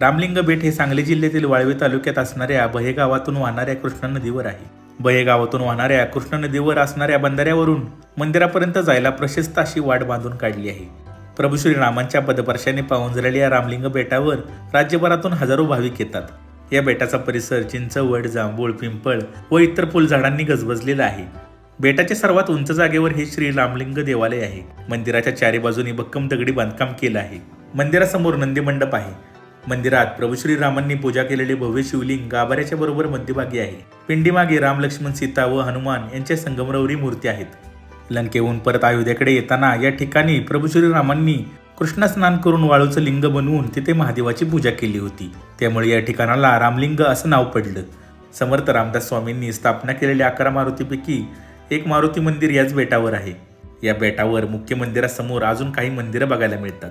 रामलिंग बेट हे सांगली जिल्ह्यातील वाळवे तालुक्यात असणाऱ्या बहे गावातून वाहणाऱ्या कृष्णा नदीवर आहे. बहे गावातून वाहणाऱ्या कृष्णा नदीवर असणाऱ्या बंधाऱ्यावरून मंदिरापर्यंत जायला प्रशस्त अशी वाट बांधून काढली आहे. प्रभू श्रीरामांच्या पदपर्शाने पाहून या रामलिंग बेटावर राज्यभरातून हजारो भाविक येतात. या बेटाचा परिसर चिंचवड जांभूळ पिंपळ व इतर फुलझाडांनी गजबजलेला आहे. बेटाच्या सर्वात उंच जागेवर हे श्री रामलिंग देवालय आहे. मंदिराच्या चारी बाजूनी भक्कम दगडी बांधकाम केलं आहे. मंदिरासमोर नंदी मंडप आहे. मंदिरात प्रभू श्रीरामांनी पूजा केलेले भव्य शिवलिंग गाभाऱ्याच्या बरोबर मध्यभागी आहे. पिंडीमागे राम लक्ष्मण सीता व हनुमान यांच्या संगमरवरी मूर्ती आहेत. लंकेहून परत अयोध्याकडे येताना या ठिकाणी प्रभू श्रीरामांनी कृष्ण स्नान करून वाळूचं लिंग बनवून तिथे महादेवाची पूजा केली होती. त्यामुळे या ठिकाणाला रामलिंग असं नाव पडलं. समर्थ रामदास स्वामींनी स्थापना केलेल्या अकरा मारुतीपैकी एक मारुती मंदिर याच बेटावर आहे. या बेटावर मुख्य मंदिरासमोर अजून काही मंदिरं बघायला मिळतात.